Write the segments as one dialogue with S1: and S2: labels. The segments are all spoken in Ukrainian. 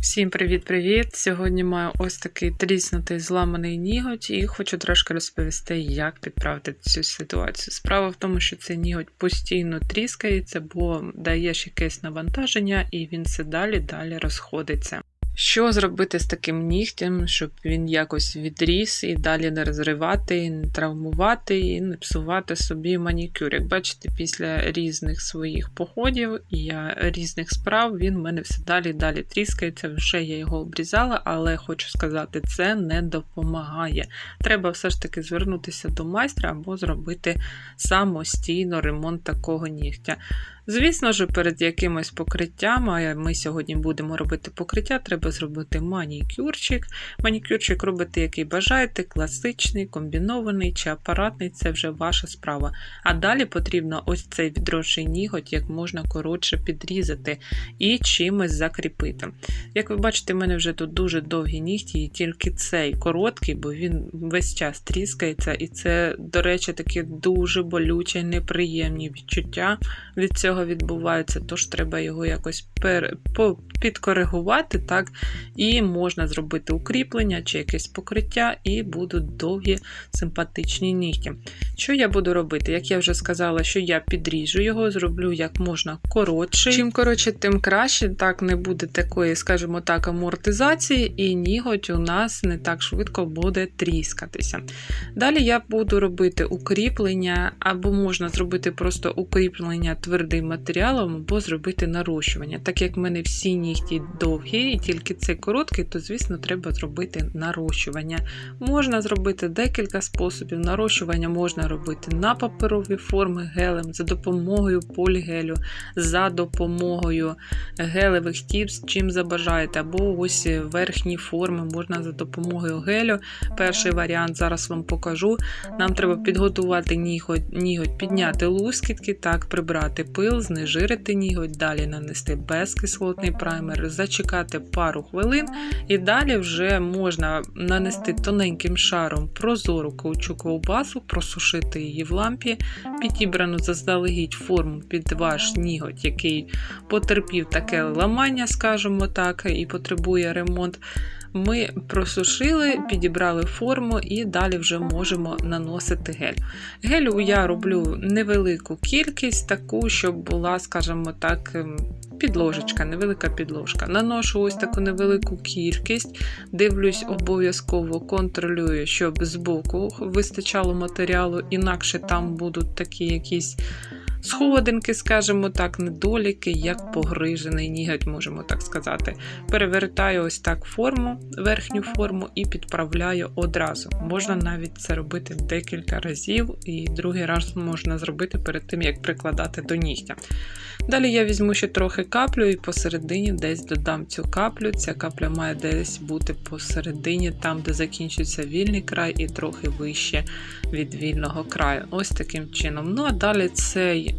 S1: Всім привіт-привіт! Сьогодні маю ось такий тріснутий зламаний ніготь і хочу трошки розповісти, як підправити цю ситуацію. Справа в тому, що цей ніготь постійно тріскається, бо даєш якесь навантаження, і він все далі далі розходиться. Що зробити з таким нігтем, щоб він якось відріс і далі не розривати, і не травмувати, і не псувати собі манікюр. Як бачите, після різних своїх походів і різних справ він в мене все далі далі тріскається. Вже я його обрізала, але хочу сказати, це не допомагає. Треба все ж таки звернутися до майстра або зробити самостійно ремонт такого нігтя. Звісно ж, перед якимось покриттям, а ми сьогодні будемо робити покриття, треба зробити манікюрчик. Манікюрчик робити, який бажаєте, класичний, комбінований чи апаратний це вже ваша справа. А далі потрібно ось цей відросший ніготь як можна коротше підрізати і чимось закріпити. Як ви бачите, в мене вже тут дуже довгі нігті, і тільки цей короткий, бо він весь час тріскається, і це, до речі, такі дуже болючі, неприємні відчуття від цього відбуваються, тож треба його якось пер... підкоригувати, так, і можна зробити укріплення чи якесь покриття, і будуть довгі симпатичні нігті. Що я буду робити? Як я вже сказала, що я підріжу його, зроблю як можна коротше. Чим коротше, тим краще, так не буде такої, скажімо так, амортизації, і ніготь у нас не так швидко буде тріскатися. Далі я буду робити укріплення, або можна зробити просто укріплення твердим матеріалом, або зробити нарощування. Так як в мене всі нігті довгі, і тільки цей короткий, то, звісно, треба зробити нарощування. Можна зробити декілька способів. Нарощування можна робити на паперові форми гелем, за допомогою полігелю, за допомогою гелевих тіпс, чим забажаєте, або ось верхні форми можна за допомогою гелю. Перший варіант зараз вам покажу. Нам треба підготувати ніготь підняти лускітки, так, прибрати пил, знежирити ніготь, далі нанести безкислотний праймер, зачекати пару хвилин, і далі вже можна нанести тоненьким шаром прозору каучукову базу, просушити її в лампі, підібрану заздалегідь форму під ваш ніготь, який потерпів таке ламання, скажімо так, і потребує ремонт. Ми просушили, підібрали форму і далі вже можемо наносити гель. Гелю я роблю невелику кількість, таку, щоб була, скажімо так, ем, підложечка, невелика підложка. Наношу ось таку невелику кількість, дивлюсь, обов'язково контролюю, щоб збоку вистачало матеріалу, інакше там будуть такі якісь сходинки, скажімо так, недоліки, як погрижений ніготь, можемо так сказати. Перевертаю ось так форму, верхню форму і підправляю одразу. Можна навіть це робити декілька разів, і другий раз можна зробити перед тим, як прикладати до нігтя. Далі я візьму ще трохи каплю і посередині десь додам цю каплю. Ця капля має десь бути посередині, там, де закінчується вільний край, і трохи вище від вільного краю. Ось таким чином. Ну, а далі цей,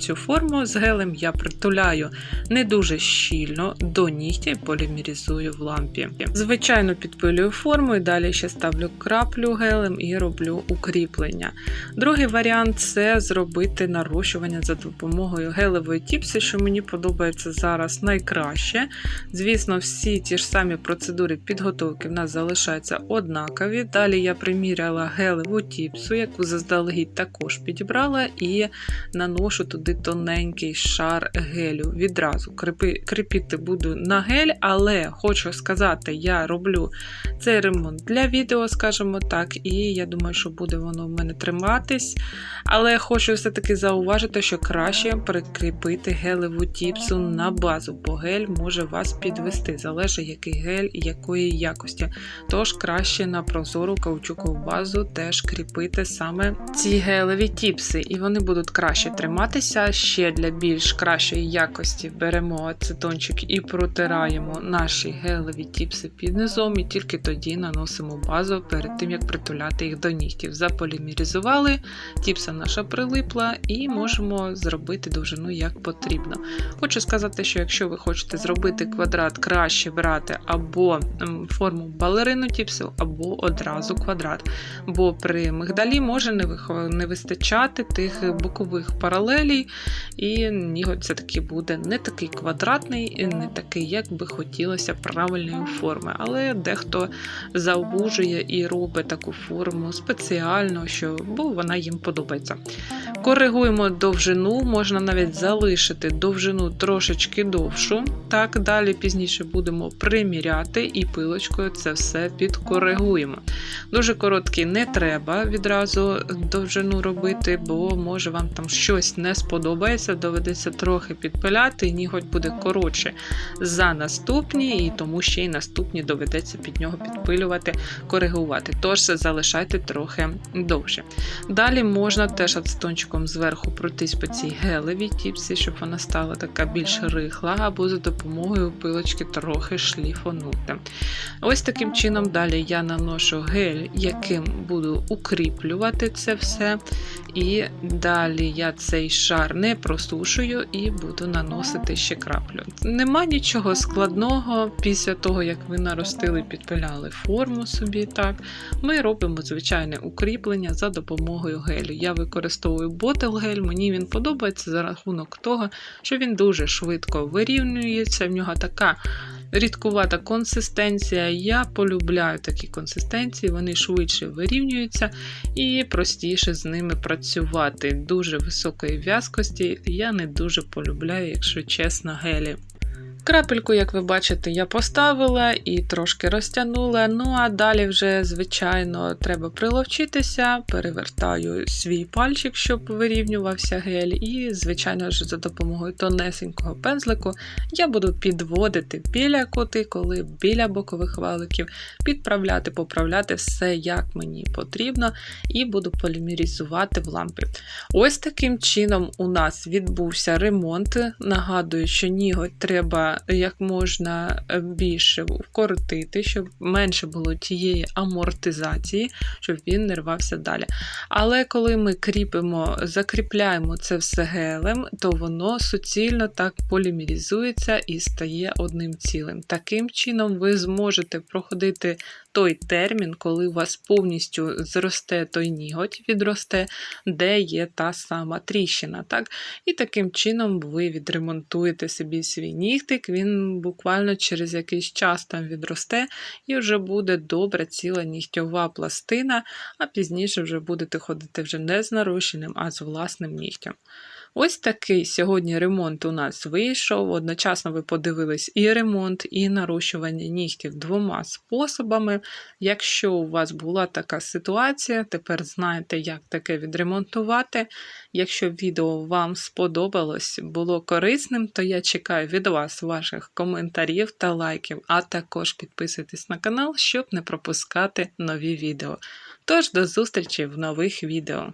S1: цю форму з гелем я притуляю не дуже щільно до нігтя і полімерізую в лампі. Звичайно, підпилюю форму і далі ще ставлю краплю гелем і роблю укріплення. Другий варіант це зробити нарощування за допомогою гелевої тіпси, що мені подобається зараз найкраще. Звісно, всі ті ж самі процедури підготовки в нас залишаються однакові. Далі я приміряла гелеву тіпсу, яку заздалегідь також підібрала, і наношу туди тоненький шар гелю. Відразу кріпити буду на гель, але хочу сказати, я роблю цей ремонт для відео, скажімо так, і я думаю, що буде воно в мене триматись. Але хочу все-таки зауважити, що краще прикріпити гелеву тіпсу на базу, бо гель може вас підвести, залежить який гель і якої якості. Тож краще на прозору каучукову базу теж кріпити саме ці гелеві тіпси, і вони будуть краще триматися. Ще для більш кращої якості беремо ацетончик і протираємо наші гелеві тіпси під низом, і тільки тоді наносимо базу перед тим, як притуляти їх до нігтів. Заполімеризували, тіпса наша прилипла, і можемо зробити довжину як потрібно. Хочу сказати, що якщо ви хочете зробити квадрат, краще брати або форму балерину тіпсу, або одразу квадрат. Бо при мигдалі може не вистачати тих бокових паралелі, і ніготь все-таки буде не такий квадратний, і не такий, як би хотілося правильної форми. Але дехто заобужує і робить таку форму спеціально, що бо вона їм подобається. Коригуємо довжину, можна навіть залишити довжину трошечки довшу. Так, далі пізніше будемо приміряти і пилочкою це все підкоригуємо. Дуже короткий не треба відразу довжину робити, бо може вам там щось не сподобається, доведеться трохи підпиляти, і ніготь буде коротше за наступні, і тому ще й наступні доведеться під нього підпилювати, коригувати. Тож залишайте трохи довше. Далі можна теж ацетончиком зверху пройтись по цій гелевій тіпсі, щоб вона стала така більш рихла, або за допомогою пилочки трохи шліфонути. Ось таким чином далі я наношу гель, яким буду укріплювати це все. І далі я цей шар не просушую і буду наносити ще краплю. Нема нічого складного після того, як ви наростили, підпиляли форму собі. так, Ми робимо звичайне укріплення за допомогою гелю. Я використовую ботел гель, мені він подобається за рахунок того, що він дуже швидко вирівнюється, в нього така рідкувата консистенція. Я полюбляю такі консистенції, вони швидше вирівнюються і простіше з ними працювати. Дуже високої в'язкості я не дуже полюбляю, якщо чесно, гелі. Крапельку, як ви бачите, я поставила і трошки розтягнула. Ну а далі вже, звичайно, треба приловчитися, перевертаю свій пальчик, щоб вирівнювався гель, і, звичайно ж, за допомогою тонесенького пензлику я буду підводити біля кутикули, біля бокових валиків, підправляти, поправляти все, як мені потрібно, і буду полімерізувати в лампі. Ось таким чином у нас відбувся ремонт. Нагадую, що ніготь треба як можна е, більше вкоротити, щоб менше було тієї амортизації, щоб він не рвався далі. Але коли ми кріпимо, закріпляємо це все гелем, то воно суцільно так полімерізується і стає одним цілим. Таким чином, ви зможете проходити той термін, коли у вас повністю зросте той ніготь, відросте, де є та сама тріщина. Так? І таким чином ви відремонтуєте собі свій нігтик, він буквально через якийсь час там відросте і вже буде добра ціла нігтьова пластина, а пізніше вже будете ходити вже не з нарощеним, а з власним нігтем. Ось такий сьогодні ремонт у нас вийшов. Одночасно ви подивились і ремонт, і нарощування нігтів двома способами. Якщо у вас була така ситуація, тепер знаєте, як таке відремонтувати. Якщо відео вам сподобалось, було корисним, то я чекаю від вас ваших коментарів та лайків, а також підписуйтесь на канал, щоб не пропускати нові відео. Тож до зустрічі в нових відео.